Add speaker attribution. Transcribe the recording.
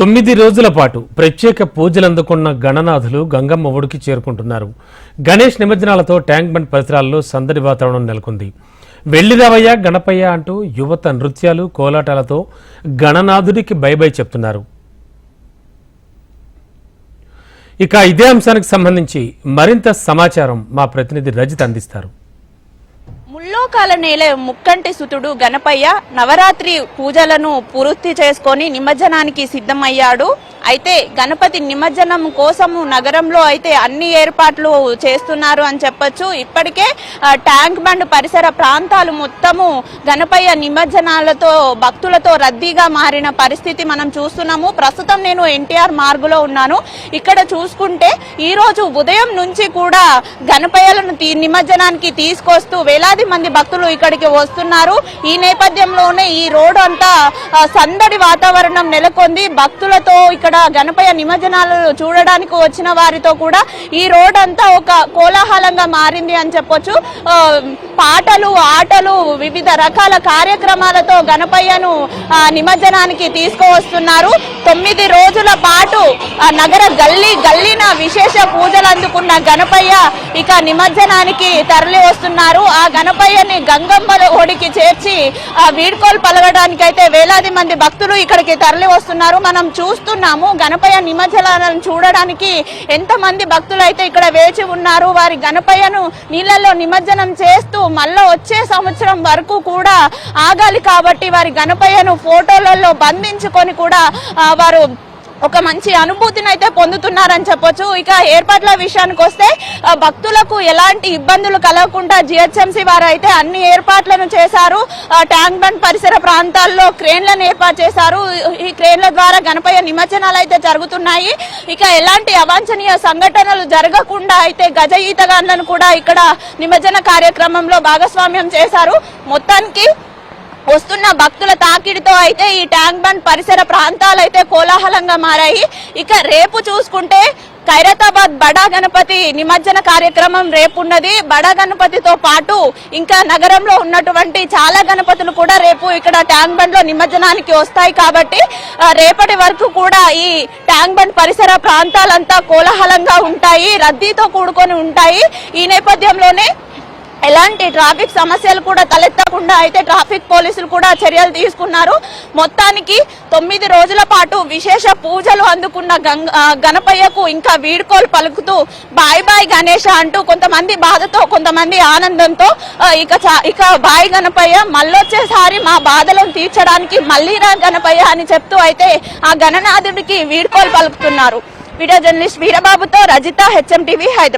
Speaker 1: తొమ్మిది రోజుల పాటు ప్రత్యేక పూజలు అందుకున్న గణనాథులు గంగమ్మ ఒడికి చేరుకుంటున్నారు. గణేష్ నిమజ్జనాలతో ట్యాంక్ బండ్ పరిసరాల్లో సందడి వాతావరణం నెలకొంది. వెళ్ళిరావయ్య గణపయ్య అంటూ యువత నృత్యాలు కోలాటాలతో గణనాథుడికి బై బై చెప్తున్నారు. ఇక ఇదే అంశానికి సంబంధించి మరింత సమాచారం మా ప్రతినిధి రజిత్ అందిస్తారు.
Speaker 2: ముల్లోకాల నేల ముక్కంటి సుతుడు గణపయ్య నవరాత్రి పూజలను పూర్తి చేసుకొని నిమజ్జనానికి సిద్ధమయ్యాడు. అయితే గణపతి నిమజ్జనం కోసము నగరంలో అయితే అన్ని ఏర్పాట్లు చేస్తున్నారు అని చెప్పొచ్చు. ఇప్పటికే ట్యాంక్ బండ్ పరిసర ప్రాంతాలు మొత్తము గణపయ్య నిమజ్జనాలతో భక్తులతో రద్దీగా మారిన పరిస్థితి మనం చూస్తున్నాము. ప్రస్తుతం నేను ఎన్టీఆర్ మార్గులో ఉన్నాను. ఇక్కడ చూసుకుంటే ఈరోజు ఉదయం నుంచి కూడా గణపయ్యలను నిమజ్జనానికి తీసుకొస్తూ వేలాది మంది భక్తులు ఇక్కడికి వస్తున్నారు. ఈ నేపథ్యంలోనే ఈ రోడ్డు అంతా సందడి వాతావరణం నెలకొంది. భక్తులతో ఇక్కడ గణపయ్య నిమజ్జనాలు చూడడానికి వచ్చిన వారితో కూడా ఈ రోడ్ అంతా ఒక కోలాహలంగా మారింది అని చెప్పొచ్చు. పాటలు ఆటలు వివిధ రకాల కార్యక్రమాలతో గణపయ్యను ఆ, నిమజ్జనానికి తీసుకువస్తున్నారు. తొమ్మిది రోజుల పాటు నగర గల్లీ గల్లీన విశేష పూజలు అందుకున్న గణపయ్య ఇక నిమజ్జనానికి తరలి వస్తున్నారు ఆ గణపయ్యని గంగమ్మల ఒడికి చేర్చి ఆ వీడ్కోలు పలగడానికి అయితే వేలాది మంది భక్తులు ఇక్కడికి తరలి వస్తున్నారు మనం చూస్తున్నాము గణపయ్య నిమజ్జనాలను చూడడానికి ఎంతమంది భక్తులు అయితే ఇక్కడ వేచి ఉన్నారు. వారి గణపయ్యను నీళ్ళల్లో నిమజ్జనం చేస్తూ మళ్ళా వచ్చే సంవత్సరం వరకు కూడా ఆగాలి కాబట్టి వారి గణపయ్యను ఫోటోలలో బంధించుకొని కూడా వారు ఒక మంచి అనుభూతిని అయితే పొందుతున్నారని చెప్పొచ్చు. ఇక ఏర్పాట్ల విషయానికి వస్తే భక్తులకు ఎలాంటి ఇబ్బందులు కలగకుండా జిహెచ్ఎంసీ వారు అయితే అన్ని ఏర్పాట్లను చేశారు. ట్యాంక్ బండ్ పరిసర ప్రాంతాల్లో క్రేన్లను ఏర్పాటు చేశారు. ఈ క్రేన్ల ద్వారా గణపయ్య నిమజ్జనాలు అయితే జరుగుతున్నాయి. ఇక ఎలాంటి అవాంఛనీయ సంఘటనలు జరగకుండా అయితే గజ ఈతగాన్లను కూడా ఇక్కడ నిమజ్జన కార్యక్రమంలో భాగస్వామ్యం చేశారు. మొత్తానికి వస్తున్న భక్తుల తాకిడితో అయితే ఈ ట్యాంక్ బండ్ పరిసర ప్రాంతాలు అయితే కోలాహలంగా మారాయి. ఇక రేపు చూసుకుంటే ఖైరతాబాద్ బడా గణపతి నిమజ్జన కార్యక్రమం రేపు ఉన్నది బడా గణపతితో పాటు ఇంకా నగరంలో ఉన్నటువంటి చాలా గణపతులు కూడా రేపు ఇక్కడ ట్యాంక్ బండ్లో నిమజ్జనానికి వస్తాయి కాబట్టి రేపటి వరకు కూడా ఈ ట్యాంక్ బండ్ పరిసర ప్రాంతాలంతా కోలాహలంగా ఉంటాయి రద్దీతో కూడుకొని ఉంటాయి. ఈ నేపథ్యంలోనే ఎలాంటి ట్రాఫిక్ సమస్యలు కూడా తలెత్తకుండా అయితే ట్రాఫిక్ పోలీసులు కూడా చర్యలు తీసుకున్నారు. మొత్తానికి తొమ్మిది రోజుల పాటు విశేష పూజలు అందుకున్న గణపయ్యకు ఇంకా వీడ్కోలు పలుకుతూ బాయ్ బాయ్ గణేష అంటూ కొంతమంది బాధతో కొంతమంది ఆనందంతో ఇక చా- ఇక బాయ్ గణపయ్య మళ్ళొచ్చేసారి మా బాధలను తీర్చడానికి మళ్ళీ రా గణపయ్య అని చెప్తూ అయితే ఆ గణనాథుడికి వీడ్కోలు పలుకుతున్నారు. Video journalist వీరబాబుతో Rajitha H M TV Hyderabad.